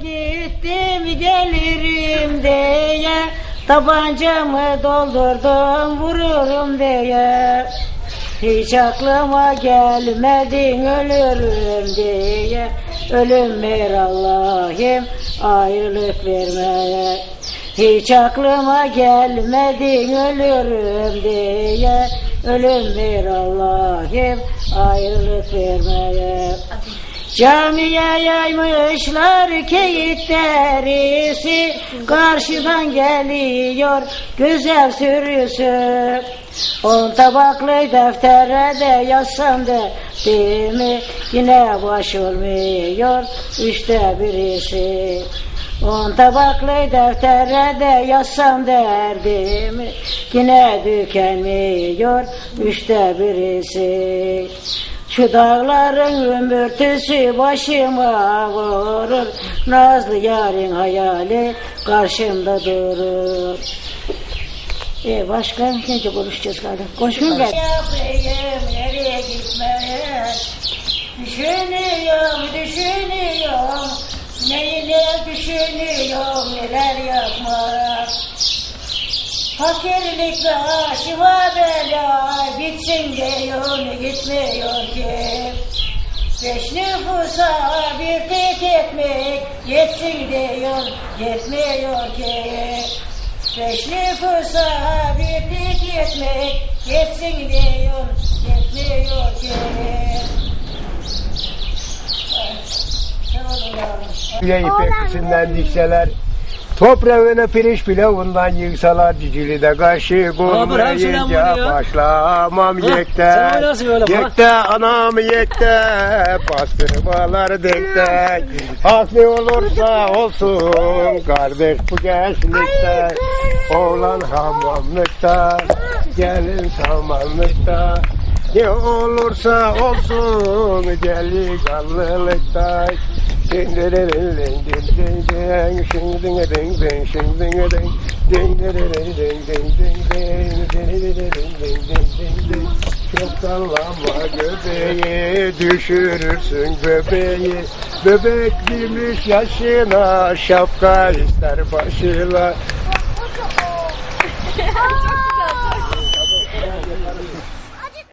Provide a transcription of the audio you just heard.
gittim gelirim diye Tabancamı doldurdum vururum diye. Hiç aklıma gelmedin ölürüm diye Ölüm ver Allah'ım ayrılık verme Hiç aklıma gelmedin ölürüm diye Ölüm ver Allah'ım ayrılık vermeye Camiye yaymışlar keyit derisi. Karşıdan geliyor güzel sürüsü. On tabaklı deftere de yazsam da değil mi? Yine baş olmuyor üçte birisi. On tabaklı deftere de yazsam derdimi Yine tükenmiyor üçte birisi şu dağların ömürtüsü başıma vurur. Nazlı yarın hayali karşımda durur. E başka nece konuşacağız galiba? Konuşmayayım ben. Yapayım nereye gitmeye Düşünüyorum, düşünüyorum. Neyle düşünüyorum, neler yapmak Fakirlik ve şiva bela Gitsin diyor, gitmiyor ki? Beş nüfusa bir tek ekmek Yetsin diyor, yetmiyor ki? Beş nüfusa bir tek ekmek Yetsin diyor, yetmiyor ki? Yavrum? Bile ipekçisinden dikseler Toprağını pirinç pilavından yığsalar cicili de selam bulmayınca oluyor. başlamam yekte. Yekte anam yekte. Bastırmalar dekte Hak ne olursa olsun Kardeş bu gençlikte. Oğlan hamamlıkta Gelin samanlıkta. Ne olursa olsun delikanlılıkta çok sallama göbeği düşürürsün göbeği Bebek bilmiş yaşına şapka ister başına Çok güzel.